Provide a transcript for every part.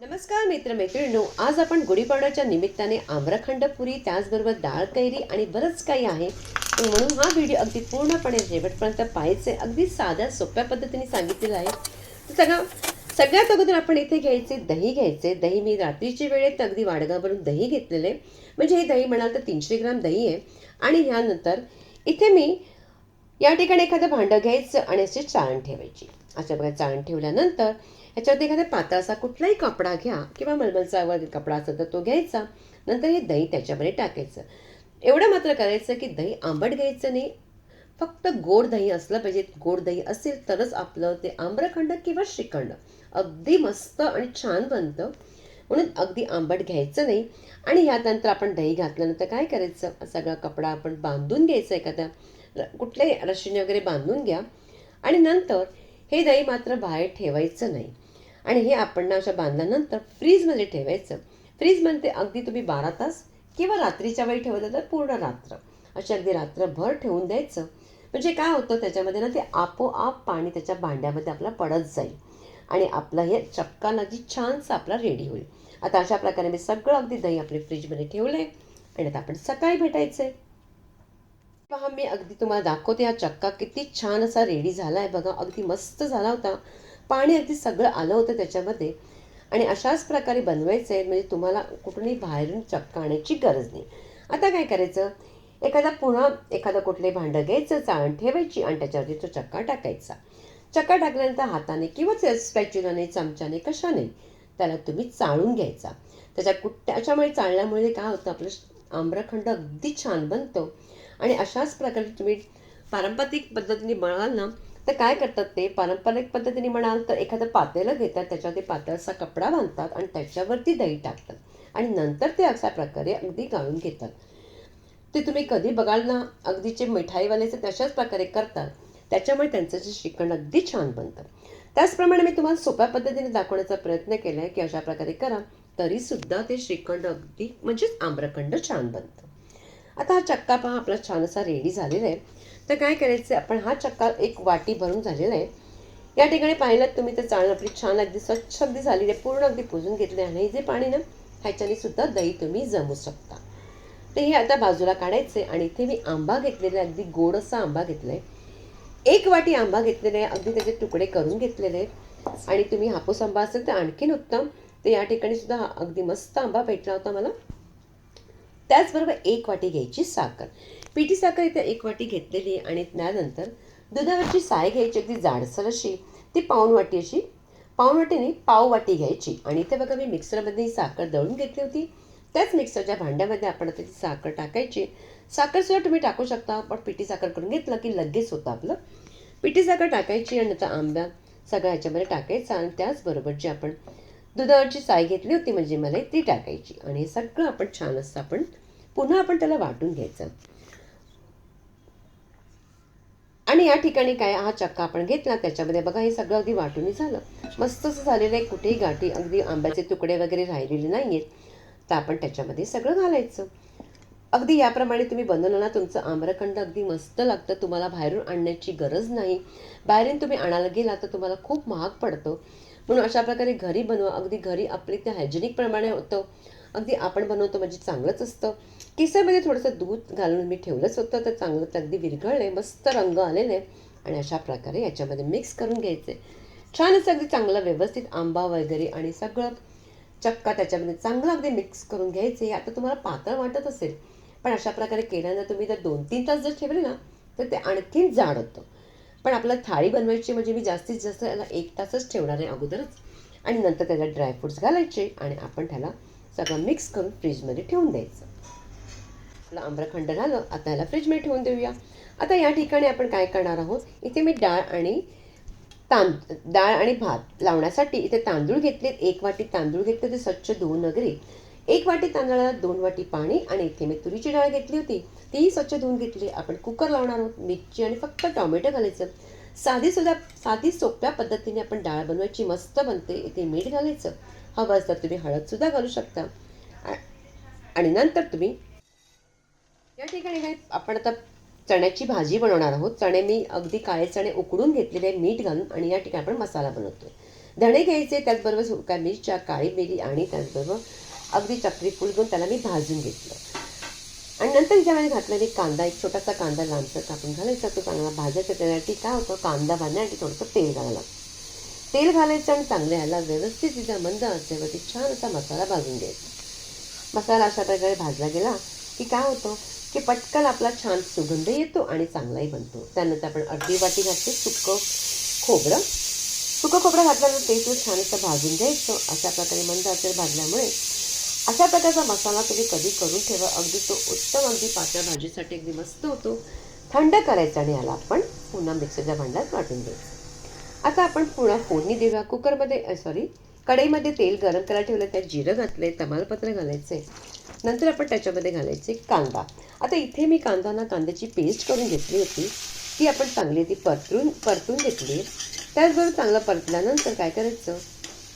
नमस्कार मित्रमैत्रिणींनो. आज आपण गुढीपाडव्याच्या निमित्ताने आम्रखंड पुरी त्याचबरोबर डाळ कैरी आणि बरंच काही आहे. म्हणून हा व्हिडिओ अगदी पूर्णपणे शेवटपर्यंत पाहायचे अगदी साध्या सोप्या पद्धतीने सांगितलेला आहे. तर सगळं सगळ्यात अगोदर आपण इथे घ्यायचे दही घ्यायचे. दही मी रात्रीच्या वेळेत अगदी वाडगावरून दही घेतलेले. म्हणजे हे दही म्हणाल तर तीनशे ग्राम दही आहे. आणि ह्यानंतर इथे मी या ठिकाणी एखादं भांडं घ्यायचं आणि अशी चाळण ठेवायची. अशा प्रकारे चाळण ठेवल्यानंतर याच्यावरती एखादा पातळाचा कुठलाही कपडा घ्या किंवा मलमलचा वगैरे कपडा असेल तर तो घ्यायचा. नंतर हे दही त्याच्यामध्ये टाकायचं. एवढं मात्र करायचं की दही आंबट घ्यायचं नाही. फक्त गोड दही असलं पाहिजे. गोड दही असेल तरच आपलं ते आम्रखंड किंवा श्रीखंड अगदी मस्त आणि छान बनतं. म्हणून अगदी आंबट घ्यायचं नाही. आणि ह्यानंतर आपण दही घातल्यानंतर काय करायचं? सगळा कपडा आपण बांधून घ्यायचा एखादा. कुठल्याही रशीने वगैरे बांधून घ्या. आणि नंतर हे दही मात्र बाहेर ठेवायचं नाही. आणि हे आपण अशा बांधल्यानंतर फ्रीजमध्ये ठेवायचं. फ्रीजमध्ये अगदी तुम्ही बारा तास किंवा रात्रीच्या वेळी ठेवलं तर पूर्ण रात्र. अशी अगदी रात्रभर ठेवून द्यायचं. म्हणजे काय होतं त्याच्यामध्ये ना ते आपोआप पाणी त्याच्या भांड्यामध्ये आपला पडत जाईल. आणि आपलं हे चक्का जी छानसं आपला रेडी होईल. आता अशा प्रकारे मी सगळं अगदी दही आपले फ्रीजमध्ये ठेवलं आहे आणि आता आपण सकाळी भेटायचं आहे पहा मी अगदी तुम्हाला दाखवते हा चक्का किती छान असा रेडी झाला आहे बघा. अगदी मस्त झाला होता. पाणी अगदी सगळं आलं होतं त्याच्यामध्ये. आणि अशाच प्रकारे बनवायचं आहे म्हणजे तुम्हाला कुठूनही बाहेरून चक्का आणायची गरज नाही. आता काय करायचं? एखादा पुन्हा एखादं कुठले भांडं घ्यायचं चाळण ठेवायची आणि त्याच्यावरती तो चक्का टाकायचा. चक्का टाकल्यानंतर हाताने किंवा स्पॅच्युलाने चमच्याने कशाने त्याला तुम्ही चाळून घ्यायचा. त्याच्या कुठ त्याच्यामुळे चाळल्यामुळे काय होतं आपलं आम्रखंड अगदी छान बनतो. आणि अशाच प्रकारे तुम्ही पारंपरिक पद्धतीने म्हणाल ना तर काय करतात ते? पारंपरिक पद्धतीने म्हणाल तर एखादं पातेलं घेतात त्याच्यावरती पातळसा कपडा बांधतात आणि त्याच्यावरती दही टाकतात. आणि नंतर ते अशा प्रकारे अगदी गाळून घेतात. ते तुम्ही कधी बघाल ना अगदीचे मिठाईवालेचे तशाच प्रकारे करतात. त्याच्यामुळे त्यांचं जे श्रीखंड अगदी छान बनतं. त्याचप्रमाणे मी तुम्हाला सोप्या पद्धतीने दाखवण्याचा प्रयत्न केला आहे की अशा प्रकारे करा तरीसुद्धा ते श्रीखंड अगदी म्हणजेच आम्रखंड छान बनतं. आता हा चक्का पहा आपला छान असा रेडी झालेला आहे. तर काय करायचं आपण हा चक्का एक वाटी भरून झालेला आहे. या ठिकाणी पाहिलं तुम्ही तर चाळण आपली छान अगदी स्वच्छ अगदी झालेली आहे पूर्ण अगदी पुजून घेतले आणि हे जे पाणी ना ह्याच्याने सुद्धा दही तुम्ही जमू शकता. तर हे आता बाजूला काढायचे आणि इथे मी आंबा घेतलेला आहे अगदी गोड असा आंबा घेतला आहे एक वाटी आंबा घेतलेला आहे अगदी त्याचे तुकडे करून घेतलेले आहेत. आणि तुम्ही हापूस आंबा असेल तर आणखीन उत्तम. तर या ठिकाणी सुद्धा अगदी मस्त आंबा भेटला होता मला. त्याचबरोबर एक वाटी घ्यायची साखर. पिठी साखर इथे एक वाटी घेतलेली आणि त्यानंतर दुधावरची साय घ्यायची अगदी जाडसर अशी ती पाऊण वाटी अशी. पाऊण वाटीने पाव वाटी घ्यायची आणि इथे बघा मी मिक्सरमध्ये ही साखर दळून घेतली होती. त्याच मिक्सरच्या भांड्यामध्ये आपण आता ती साखर टाकायची. साखरसुद्धा तुम्ही टाकू शकता पण पिठी साखर करून घेतलं की लगेच होतं आपलं. पिठी साखर टाकायची आणि त्याचा आंब्या सगळ्या ह्याच्यामध्ये टाकायचा आणि त्याचबरोबर जे आपण दुधावरची साय घेतली होती म्हणजे मला ती टाकायची. आणि हे सगळं आपण छान असतं आपण पुन्हा आपण त्याला वाटून घ्यायचं. आणि या ठिकाणी काय हा चक्का आपण घेतला त्याच्यामध्ये बघा हे सगळं अगदी वाटूनही झालं. मस्त असं झालेलं आहे कुठेही गाठी अगदी आंब्याचे तुकडे वगैरे राहिलेले नाही आहेत तर आपण त्याच्यामध्ये सगळं घालायचं. अगदी याप्रमाणे तुम्ही बनवलं ना तुमचं आम्रखंड अगदी मस्त लागतं. तुम्हाला बाहेरून आणण्याची गरज नाही. बाहेरून तुम्ही आणायला गेला तर तुम्हाला खूप महाग पडतो. म्हणून अशा प्रकारे घरी बनवा. अगदी घरी आपली ते हायजेनिकप्रमाणे होतं. अगदी आपण बनवतो म्हणजे चांगलंच असतं. केसरमध्ये थोडंसं दूध घालून मी ठेवलंच होतं. तर चांगलं तर अगदी विरघळले मस्त रंग आलेले. आणि अशा प्रकारे याच्यामध्ये मिक्स करून घ्यायचे. छान असं अगदी चांगलं व्यवस्थित आंबा वगैरे आणि सगळं चक्का त्याच्यामध्ये चांगलं अगदी मिक्स करून घ्यायचे. आता तुम्हाला पातळ वाटत असेल. पण अशा प्रकारे केल्यानं तुम्ही जर दोन तीन तास जर ठेवले ना तर ते आणखीन जाड होतं पण आपल्याला थाळी बनवायची म्हणजे मी जास्तीत जास्त याला एक तासच ठेवणार आहे अगोदरच. आणि नंतर त्याला ड्रायफ्रूट्स घालायचे आणि आपण त्याला सगळं मिक्स करून फ्रीजमध्ये ठेवून द्यायचं. आपलं आम्रखंड झालं आता याला फ्रीजमध्ये ठेवून देऊया. आता या ठिकाणी आपण काय करणार आहोत? इथे मी डाळ आणि तांद डाळ आणि भात लावण्यासाठी इथे तांदूळ घेतलेत. एक वाटी तांदूळ घेतले ते स्वच्छ धुवून वगैरे. एक वाटी तांदळाला दोन वाटी पाणी आणि इथे मी तुरीची डाळ घेतली होती. तीही स्वच्छ धुवून घेतली आपण कुकर लावणार आहोत मिरची आणि फक्त टॉमॅटो घालायचं साधी सुद्धा साधी सोप्या पद्धतीने आपण डाळ बनवायची मस्त बनते. इथे मीठ घालायचं. हवं असतं तुम्ही हळदसुद्धा घालू शकता. आणि नंतर तुम्ही या ठिकाणी काय आपण आता चण्याची भाजी बनवणार आहोत. चणे मी अगदी काळे चणे उकडून घेतलेले मीठ घालून आणि या ठिकाणी आपण मसाला बनवतोय. धणे घ्यायचे त्याचबरोबर सुका मिरच्या काळी मिरी आणि त्याचबरोबर अगदी चक्री फूल घेऊन त्याला मी भाजून घेतलं. आणि नंतर ज्यावेळी घातलं मी कांदा एक छोटासा कांदा लांबचा कापून घालायचा तो चांगला भाजायचा त्यासाठी काय होतं कांदा भाजण्यासाठी थोडंसं तेल घालावं लागतं. तेल घालायचं आणि चांगलं ह्याला व्यवस्थित तिचा मंद असल्यावरती छान असा मसाला भाजून घ्यायचा. मसाला अशा प्रकारे भाजला गेला की काय होतं की पटकन आपला छान सुगंध येतो आणि चांगलाही बनतो. त्यानंतर आपण अर्धी वाटी घातली सुकं खोबरं. सुकं खोबरं घातल्यानंतर ते छान असं भाजून घ्यायचं. अशा प्रकारे मंद असेल भाजल्यामुळे अशा प्रकारचा मसाला तुम्ही कधी करून ठेवा. अगदी तो उत्तम अगदी पातळ भाजीसाठी अगदी मस्त होतो. थंड करायचा आणि याला आपण पुन्हा मिक्सरच्या भांड्यात वाटून द्यायचं आता आपण पुन्हा फोडणी देऊया. कुकरमध्ये सॉरी कढईमध्ये तेल गरम करायला ठेवलं त्यात जिरं घातले तमालपत्र घालायचे नंतर आपण त्याच्यामध्ये घालायचे कांदा. आता इथे मी कांदा ना कांद्याची पेस्ट करून घेतली होती ती आपण चांगली ती परतून परतून घेतली. त्याचबरोबर चांगलं परतल्यानंतर काय करायचं?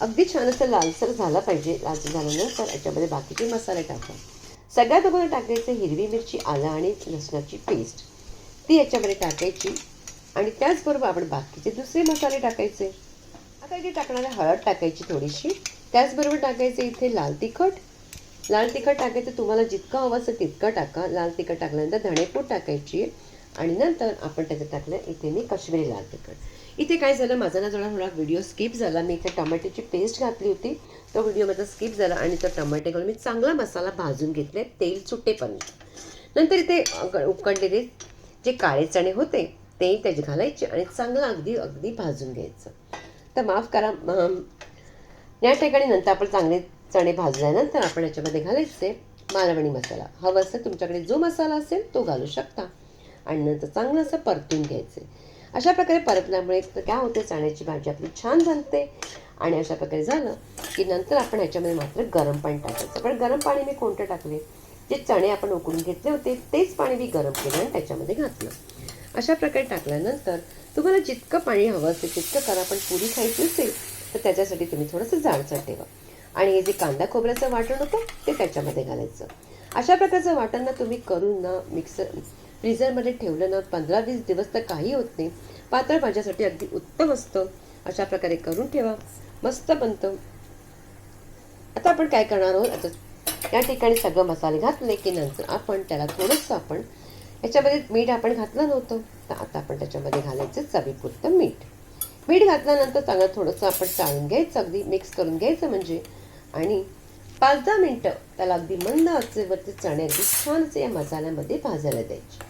अगदी छान असं लालसर झाला पाहिजे लालसर झाल्यानंतर याच्यामध्ये बाकीचे मसाले टाका. सगळ्यात अगोदर टाकायचं हिरवी मिरची आलं आणि लसणाची पेस्ट. ती याच्यामध्ये टाकायची. आणि त्याचबरोबर आपण बाकीचे दुसरे मसाले टाकायचे. आता इथे टाकणारे हळद टाकायची थोडीशी. त्याचबरोबर टाकायचे इथे लाल तिखट. लाल तिखट टाकायचं तुम्हाला जितकं हवं असं तितकं टाका. लाल तिखट टाकल्यानंतर धणेपूड टाकायची. आणि नंतर आपण त्याच्यात टाकलं इथे मी काश्मीरी लाल तिखट. इथे काय झालं माझा ना जरा थोडा व्हिडिओ स्किप झाला. मी इथे टमाट्याची पेस्ट घातली होती. तो व्हिडिओ माझा स्किप झाला आणि तो टमाटे घालून मी चांगला मसाला भाजून घेतले. तेल सुटेपर्यंत. नंतर इथे अग- उकडलेले जे काळे चणे होते ते त्याचे घालायचे आणि चांगलं अगदी अगदी भाजून घ्यायचं. तर माफ करा या ठिकाणी नंतर आपण चांगले चणे भाजल्यानंतर आपण याच्यामध्ये घालायचे मालवणी मसाला. हवं असं तुमच्याकडे जो मसाला असेल तो घालू शकता. आणि नंतर चांगलं असं परतून घ्यायचे. अशा प्रकारे परतल्यामुळे तर काय होते चण्याची भाजी आपली छान बनते. आणि अशा प्रकारे झालं की नंतर आपण ह्याच्यामध्ये मात्र गरम पाणी टाकायचं. पण गरम पाणी मी कोणतं टाकले? जे चणे आपण उकळून घेतले होते तेच पाणी मी गरम केलं आणि त्याच्यामध्ये घातलं. अशा प्रकारे टाकल्यानंतर तुम्हाला जितकं पाणी हवं असेल तितकं कारण आपण पुरी खायची असेल तर त्याच्यासाठी तुम्ही थोडंसं जाडसर ठेवा. आणि हे जे कांदा खोबऱ्याचं वाटण होतं ते त्याच्यामध्ये घालायचं. अशा प्रकारचं वाटण ना तुम्ही करून ना मिक्सर फ्रीझरमध्ये ठेवलं ना पंधरा वीस दिवस तर काही होत नाही. पातळ भाज्यासाठी अगदी उत्तम असतं. अशा प्रकारे करून ठेवा. मस्त बनतं. आता आपण काय करणार आहोत? आता या ठिकाणी सगळं मसाले घातले की नंतर आपण त्याला थोडंसं आपण याच्यामध्ये मीठ आपण घातलं नव्हतं. तर आता आपण त्याच्यामध्ये घालायचं चवीपुरतं मीठ. मीठ घातल्यानंतर चांगलं थोडंसं आपण चाळून घ्यायचं अगदी मिक्स करून घ्यायचं म्हणजे. आणि पाच दहा मिनटं त्याला अगदी मंद आचेवरती चणे अगदी छान असे या मसाल्यामध्ये भाजायला द्यायचे.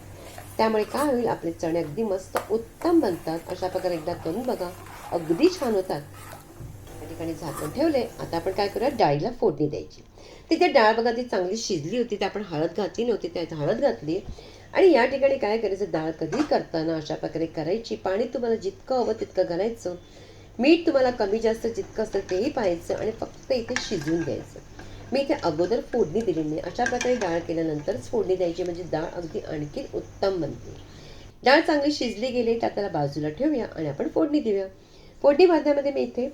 त्यामुळे काय होईल? आपले चणे अगदी मस्त उत्तम बनतात. अशा प्रकारे एकदा करून बघा. अगदी छान होतात. या ठिकाणी झाकून ठेवले. आता आपण काय करूया? डाळीला फोडणी द्यायची. तिथे डाळ बघा ती चांगली शिजली होती. त्या आपण हळद घातली नव्हती. त्यात हळद घातली. आणि या ठिकाणी काय करायचं? डाळ कधी करताना अशा प्रकारे करायची. पाणी तुम्हाला जितकं हवं तितकं घालायचं. मीठ तुम्हाला कमी जास्त जितकं असतं तेही पाहायचं. आणि फक्त इथे शिजवून घ्यायचं. मी इथे अगोदर फोडणी दिली नाही. अशा प्रकारे डाळ केल्यानंतरच फोडणी द्यायची म्हणजे डाळ अगदी आणखी उत्तम बनते. डाळ चांगली शिजली गेली तर त्याला बाजूला ठेवूया आणि आपण फोडणी देऊया. फोडणी भाजण्यामध्ये मी इथे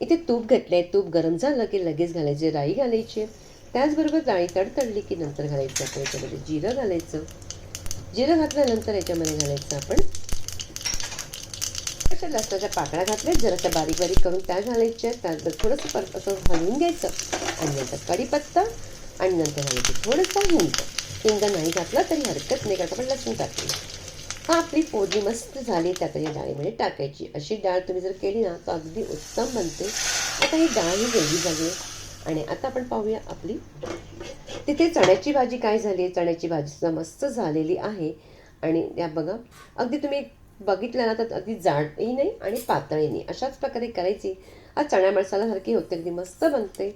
इथे तूप घेतले आहे तूप गरम झालं की लगेच घालायचे राई घालायची. त्याचबरोबर डाळी तडतडली की नंतर घालायचं. आपण याच्यामध्ये जिरं घालायचं. जिरं घातल्यानंतर याच्यामध्ये घालायचं आपण अशा लसणाच्या पाकळ्या घातल्या. जरासं बारीक बारीक करून त्या घालायच्या. त्यानंतर थोडंसं परत असं हलवून घ्यायचं. आणि नंतर कढीपत्ता आणि नंतर घालायचं थोडंसं हिंग. हिंग नाही घातला तरी हरकत नाही कारण आपण लसूण टाकली हा आपली फोडणी मस्त झाली. त्यात या डाळीमध्ये टाकायची. अशी डाळ तुम्ही जर केली ना तर अगदी उत्तम बनते. आता ही डाळ ही वेगळी झाली आणि आता आपण पाहूया आपली. तिथे चण्याची भाजी काय झाली? आहे चण्याची भाजी सुद्धा मस्त झालेली आहे. आणि या बघा अगदी तुम्ही बघितलं ना तर अगदी जाडही नाही आणि पातळी नाही. अशाच प्रकारे करायची. हा चण्या मसाल्यासारखी होते अगदी मस्त बनते.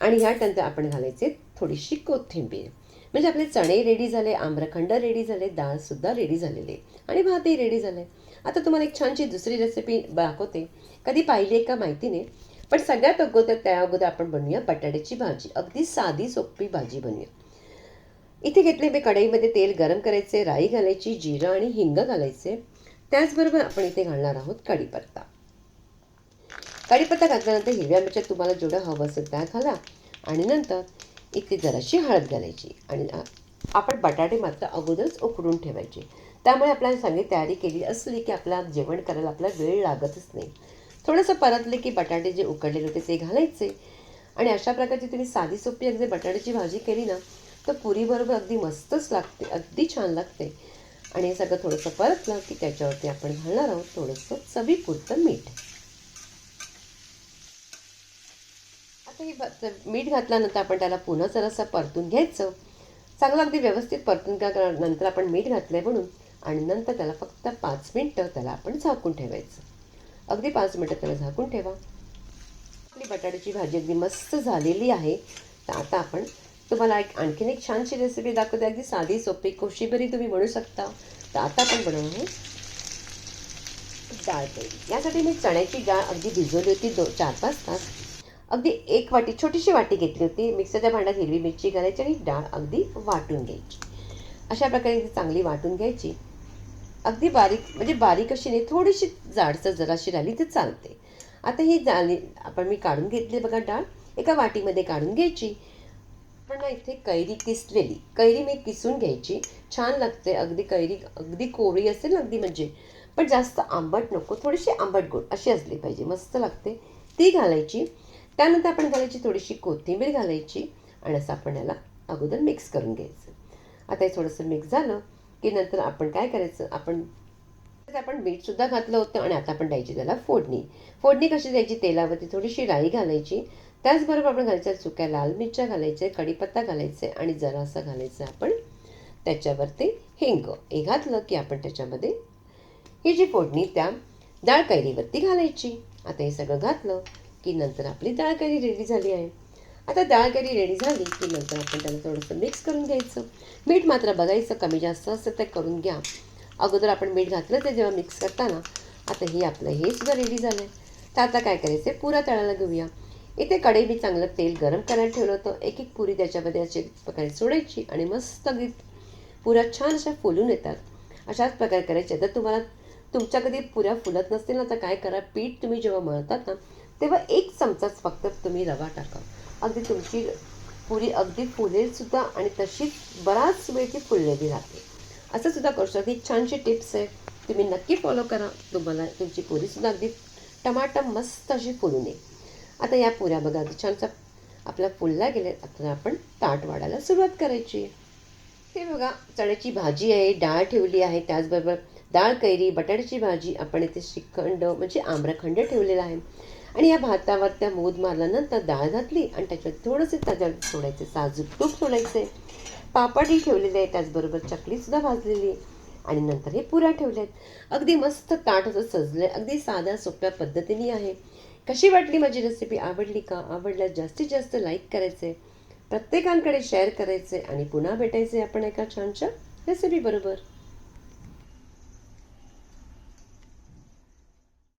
आणि ह्या टंत आपण घालायचे थोडीशी कोथिंबीर. म्हणजे आपले चणे रेडी झाले आम्रखंड रेडी झाले डाळसुद्धा रेडी झालेले. आणि भातही रेडी झाले. आता तुम्हाला एक छानशी दुसरी रेसिपी दाखवते. कधी पाहिली आहे का माहिती नाही. पण सगळ्यात अगोदर त्या अगोदर आपण बनवूया बटाट्याची भाजी. अगदी साधी सोपी भाजी बनवूया. इथे घेतले मी कढईमध्ये तेल गरम करायचे राई घालायची जिरं आणि हिंग घालायचे. त्याचबरोबर आपण इथे घालणार आहोत कढीपत्ता कढीपत्ता घातल्यानंतर हिरव्या मिरच्या तुम्हाला जेवढं हवं असेल त्या घाला आणि नंतर इथे जराशी हळद घालायची आणि आपण बटाटे मात्र अगोदरच उकडून ठेवायचे. त्यामुळे आपल्याला चांगली तयारी केली असली की आपला जेवण करायला आपला वेळ लागतच नाही. थोडंसं परतले की बटाटे जे उकडलेले होते ते घालायचे आणि अशा प्रकारची तुम्ही साधी सोपी अगदी बटाट्याची भाजी केली ना तर पुरीबरोबर अगदी मस्तच लागते अगदी छान लागते. आणि हे सगळं थोडंसं परतलं की त्याच्यावरती आपण घालणार आहोत थोडंसं चवीपुरतं मीठ. आता हे ब- मीठ घातल्यानंतर आपण त्याला पुन्हा जरासं परतून घ्यायचं. चांगलं अगदी व्यवस्थित परतून का नंतर आपण मीठ घातलं आहे म्हणून आणि नंतर त्याला फक्त पाच मिनटं त्याला आपण झाकून ठेवायचं. अगदी पाच मिनटं त्याला झाकून ठेवा. आपली बटाट्याची भाजी अगदी मस्त झालेली आहे. तर आता आपण तुम्हाला एक आणखीन एक छानशी रेसिपी दाखवते. अगदी साधी सोपी. कोशिंबीरी तुम्ही म्हणू शकता. तर आता आपण बनवू डाळ यासाठी मी चण्याची डाळ अगदी भिजवली होती दो चार पाच तास. अगदी एक वाटी छोटीशी वाटी घेतली होती. मिक्सरच्या भांड्यात हिरवी मिरची घालायची आणि डाळ अगदी वाटून घ्यायची. अशा प्रकारे ती चांगली वाटून घ्यायची. अगदी बारीक म्हणजे बारीक अशी नाही थोडीशी जाडसर जराशी राहिली तर चालते. आता ही झाली आपण मी काढून घेतली बघा डाळ. एका वाटीमध्ये काढून घ्यायची. पण ना इथे कैरी किसलेली. कैरी मी किसून घ्यायची. छान लागते. अगदी कैरी अगदी कोवळी असेल ना अगदी म्हणजे. पण जास्त आंबट नको. थोडीशी आंबट गोड अशी असली पाहिजे. मस्त लागते. ती घालायची. त्यानंतर आपण घालायची थोडीशी कोथिंबीर घालायची. आणि असं आपण याला अगोदर मिक्स करून घ्यायचं. आता हे थोडंसं मिक्स झालं की नंतर आपण काय करायचं? आपण आपण मीठसुद्धा घातलं होतं आणि आता आपण द्यायची त्याला फोडणी. फोडणी कशी द्यायची? तेलावरती थोडीशी राई घालायची. त्याचबरोबर आपण घालायच्या चुक्या लाल मिरच्या घालायचे कढीपत्ता घालायचे आणि जरासा घालायचं आपण त्याच्यावरती हिंग. हे घातलं की आपण त्याच्यामध्ये ही जी फोडणी त्या डाळ कैरीवरती घालायची. आता हे सगळं घातलं की नंतर आपली डाळ कैरी रेडी झाली आहे. आता डाळ कैरी रेडी झाली की नंतर आपण त्याला थोडंसं मिक्स करून घ्यायचं. मीठ मात्र बघायचं कमी जास्त असतं ते करून घ्या. अगोदर आपण मीठ घातलं ते जेव्हा मिक्स करताना आता हे आपलं हे सुद्धा रेडी झालं आहे तर आता काय करायचं आहे पुरा तळायला घेऊया. इथे कढई मी चांगलं तेल गरम करायला ठेवलं होतं. एक एक पुरी त्याच्यामध्ये अशी प्रकारे सोडायची आणि मस्त अगदी पुऱ्या छान अशा फुलून येतात. अशाच प्रकारे करायच्या तर तुम्हाला तुमच्या कधी पुऱ्या फुलत नसतील ना तर काय करा? पीठ तुम्ही जेव्हा मळतात ना तेव्हा एक चमचाच फक्त तुम्ही रवा टाका. अगदी तुमची पुरी अगदी फुलेलसुद्धा आणि तशीच बराच वेळ ती फुललेली राहते. असं सुद्धा करू शकता. ही छानशी टिप्स आहे. तुम्ही नक्की फॉलो करा. तुम्हाला तुमची पुरीसुद्धा अगदी टमाटम मस्त अशी फुलून येईल. आता या पुऱ्या बघा अगदी आपला फुलला फुलल्या गेल्या आता आपण ताट वाढायला सुरुवात करायची. हे बघा चण्याची भाजी आहे डाळ ठेवली आहे त्याचबरोबर डाळ कैरी बटाट्याची भाजी आपण इथे श्रीखंड म्हणजे आम्रखंड ठेवलेला आहे. आणि या भातावर त्या मोद मारल्यानंतर डाळ घातली आणि त्याच्यात थोडंसे त्याच्यावर सोडायचे साजूक तूप सोडायचे. पापडही ठेवलेले आहे त्याचबरोबर चकलीसुद्धा भाजलेली आणि नंतर हे पुऱ्या ठेवल्या आहेत अगदी मस्त ताट असं सजलं अगदी साध्या सोप्या पद्धतीने आहे. कशी वाटली माझी रेसिपी आवडली का? आवडल्यास जास्तीत जास्त लाईक करायचे प्रत्येकांकडे शेअर करायचे आणि पुन्हा भेटायचे आपण एका छानशा रेसिपी बरोबर.